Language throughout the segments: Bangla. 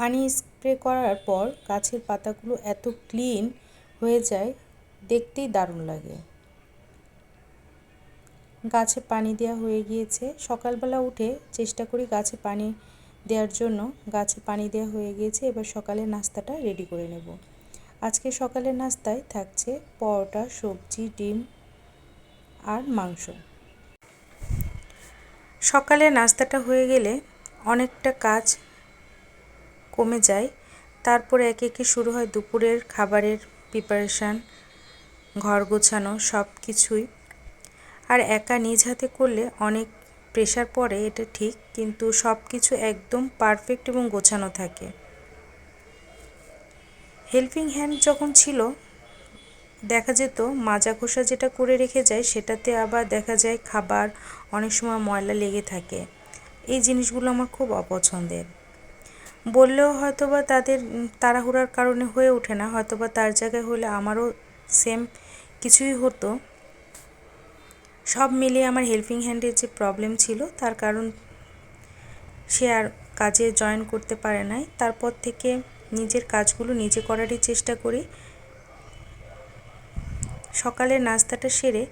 পানি স্প্রে করার পর গাছের পাতাগুলো এত ক্লিন হয়ে যায়, দেখতেই দারুণ লাগে। গাছে পানি দেওয়া হয়ে গিয়েছে। সকালবেলা উঠে চেষ্টা করি গাছে পানি দেওয়ার জন্য। গাছে পানি দেওয়া হয়ে গিয়েছে, এবার সকালের নাস্তাটা রেডি করে নেব। আজকে সকালের নাস্তায় থাকছে পরোটা, সবজি, ডিম আর মাংস। সকালে নাস্তাটা হয়ে গেলে অনেকটা কাজ কমে যায়। তারপরে একে একে শুরু হয় দুপুরের খাবারের প্রিপারেশান ঘর গোছানো সব কিছুই। আর একা নিজ হাতে করলে অনেক প্রেশার পড়ে, এটা ঠিক, কিন্তু সব কিছু একদম পারফেক্ট এবং গোছানো থাকে। হেল্পিং হ্যান্ড যখন ছিল, দেখা যেত মাজা ঘষা যেটা করে রেখে যায়, সেটাতে আবার দেখা যায় খাবার অনেক সময় ময়লা লেগে থাকে। এই জিনিসগুলো আমার খুব অপছন্দের। বললেও হয়তো বা তাদের তাড়াহুড়ার কারণে হয়ে ওঠে না হয়তো বা তার জায়গায় হলে আমারও সেম কিছুই হতো। সব মিলিয়ে আমার হেল্পিং হ্যান্ডের যে প্রবলেম ছিল, তার কারণ সে আর কাজে জয়েন করতে পারে নাই। তারপর থেকে নিজের কাজগুলো নিজে করারই চেষ্টা করি। সকালে নাস্তাটা সেরে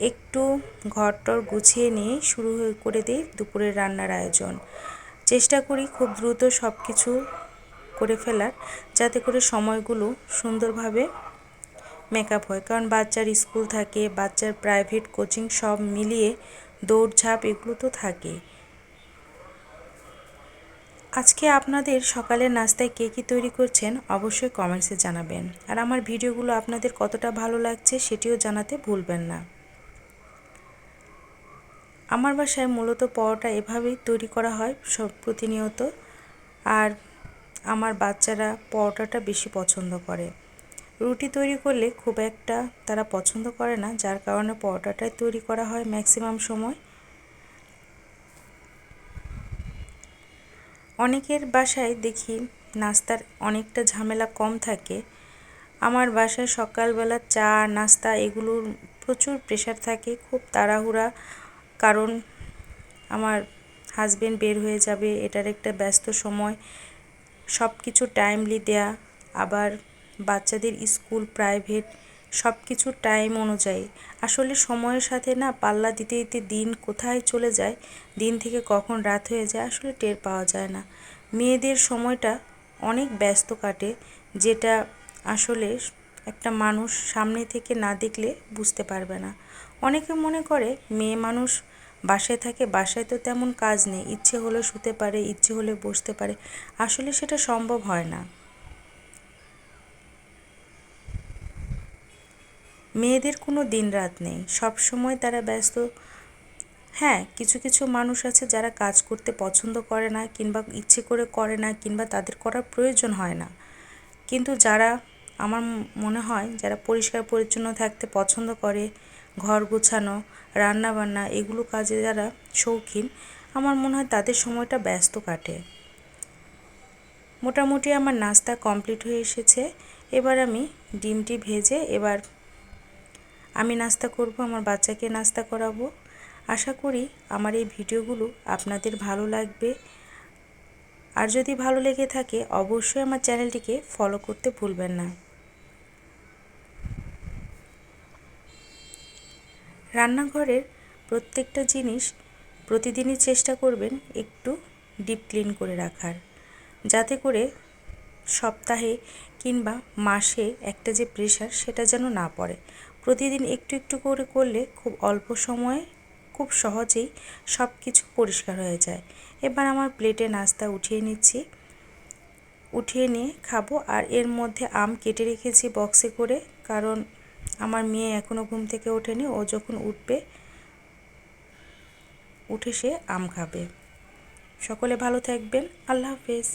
একটু ঘরটর গুছিয়ে নিয়ে শুরু করে দিই দুপুরের রান্নার আয়োজন। চেষ্টা করি খুব দ্রুত সব কিছু করে ফেলার, যাতে করে সময়গুলো সুন্দরভাবে মেকআপ হয়। কারণ বাচ্চার স্কুল থাকে, বাচ্চার প্রাইভেট কোচিং সব মিলিয়ে দৌড়ঝাঁপ এগুলো তো থাকে। আজকে আপনাদের সকালের নাস্তায় কে কী তৈরি করছেন অবশ্যই কমেন্টসে জানাবেন। আর আমার ভিডিওগুলো আপনাদের কতটা ভালো লাগছে সেটিও জানাতে ভুলবেন না। আমার বাসায় মূলত পরোটা এভাবেই তৈরি করা হয়, সব প্রতিনিয়ত। আর আমার বাচ্চারা পরোটাটা বেশি পছন্দ করে। রুটি তৈরি করলে খুব একটা তারা পছন্দ করে না, যার কারণে পরোটাটাই তৈরি করা হয় ম্যাক্সিমাম সময়। অনেকের বাসায় দেখি নাস্তার অনেকটা ঝামেলা কম থাকে। আমার বাসায় সকালবেলা চা, নাস্তা এগুলোর প্রচুর প্রেশার থাকে, খুব তাড়াহুড়া কারণ আমার হাজবেন্ড বের হয়ে যাবে, এটার একটা ব্যস্ত সময়। সব কিছু টাইমলি দেয়া, আবার বাচ্চাদের স্কুল প্রাইভেট সব কিছু টাইম অনুযায়ী। আসলে সময়ের সাথে না পাল্লা দিতে দিতে দিন কোথায় চলে যায়, দিন থেকে কখন রাত হয়ে যায়, আসলে টের পাওয়া যায় না। মেয়েদের সময়টা অনেক ব্যস্ত কাটে, যেটা আসলে একটা মানুষ সামনে থেকে না দেখলে বুঝতে পারবে না। অনেকে মনে করে, মেয়ে মানুষ বাসায় থাকে, বাসায় তো তেমন কাজ নেই। ইচ্ছে হলে শুতে পারে, ইচ্ছে হলে বসতে পারে। আসলে সেটা সম্ভব হয় না। মেয়েদের কোনো দিন রাত নেই। সব সময় তারা ব্যস্ত। হ্যাঁ কিছু কিছু মানুষ আছে যারা কাজ করতে পছন্দ করে না, কিংবা ইচ্ছে করে করে না, কিংবা তাদের করার প্রয়োজন হয় না। কিন্তু যারা, আমার মনে হয়, যারা পরিষ্কার পরিচ্ছন্ন থাকতে পছন্দ করে ঘর গোছানো, রান্নাবান্না এগুলো কাজে যারা শৌখিন, আমার মনে হয় তাদের সময়টা ব্যস্ত কাটে। মোটামুটি আমার নাস্তা কমপ্লিট হয়ে এসেছে, এবার আমি ডিমটি ভেজে এবার আমি নাস্তা করব, আমার বাচ্চাকে নাস্তা করাবো। আশা করি আমার এই ভিডিওগুলো আপনাদের ভালো লাগবে। আর যদি ভালো লেগে থাকে, অবশ্যই আমার চ্যানেলটিকে ফলো করতে ভুলবেন না। রান্নাঘরের প্রত্যেকটা জিনিস প্রতিদিনই চেষ্টা করবেন একটু ডিপ ক্লিন করে রাখার। যাতে করে সপ্তাহে কিংবা মাসে একটা যে প্রেশার সেটা যেন না পড়ে। প্রতিদিন একটু একটু করে করলে খুব অল্প সময়ে খুব সহজেই সব কিছু পরিষ্কার হয়ে যায়। এবার আমার প্লেটে নাস্তা উঠিয়ে নিচ্ছি। উঠিয়ে নিয়ে খাব আর এর মধ্যে আম কেটে রেখেছি বক্সে করে, কারণ আমার মেয়ে এখনও ঘুম থেকে ওঠেনি, ও যখন উঠবে, উঠে সে আম খাবে। সকলে ভালো থাকবেন, আল্লাহ হাফেজ।